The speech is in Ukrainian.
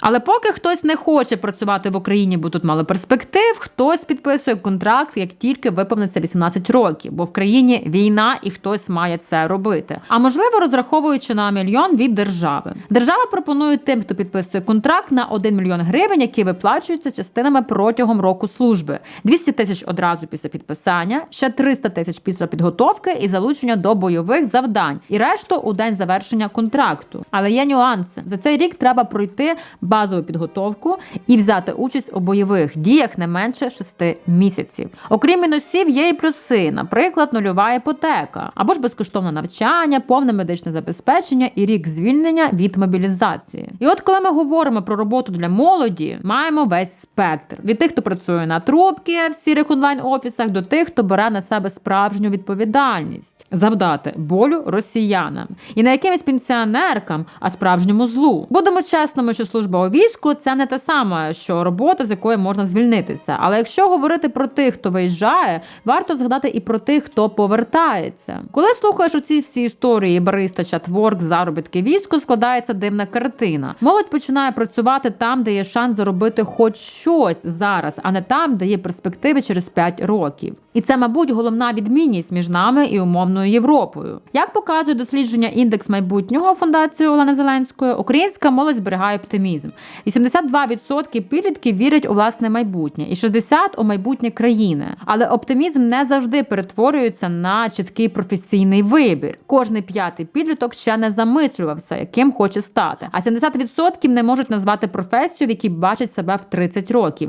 Але поки хтось не хоче працювати в Україні, бо тут мало перспектив, хтось підписує контракт, як тільки виповниться 18 років, бо в країні війна і хтось має це робити. А можливо, розраховуючи на мільйон від держави. Держава пропонує тим, хто підписує контракт на 1 мільйон гривень, які виплачуються частинами протягом року служби. 200 тисяч одразу після підписання, ще 300 тисяч після підготовки і залучення до бойових завдань, і решту у день завершення контракту. Але є нюанси. За цей рік треба пройти базову підготовку і взяти участь у бойових діях не менше 6 місяців. Окрім мінусів, є і плюси, наприклад, нульова іпотека або ж безкоштовне навчання, повне медичне забезпечення і рік звільнення від мобілізації. І от коли ми говоримо про роботу для молоді, маємо весь спектр від тих, хто працює на трубки в сірих онлайн офісах, до тих, хто бере на себе справжню відповідальність завдати болю росіянам і не якимось пенсіонеркам, а справжньому злу. Будемо чесними, що служба у війську це не те саме, що робота, з якої можна звільнитися. Але якщо говорити про тих, хто виїжджає, варто згадати і про тих, хто повертається. Коли слухаєш оці всі історії бариста, чатворк, заробітки війську, складається дивна картина. Молодь починає працювати там, де є шанс заробити хоч щось зараз, а не там, де є перспективи через 5 років. І це, мабуть, головна відмінність між нами і умовною Європою. Як показує дослідження індекс майбутнього фундації Олени Зеленської, українська молодь зберігає оптимізм. 82% підлітків вірять у власне майбутнє, і 60% у майбутнє країни. Але оптимізм не завжди перетворюється на чіткий професійний вибір. Кожний п'ятий підліток ще не замислювався, яким хоче стати. А 70% не можуть назвати професію, в якій бачать себе в 30 років.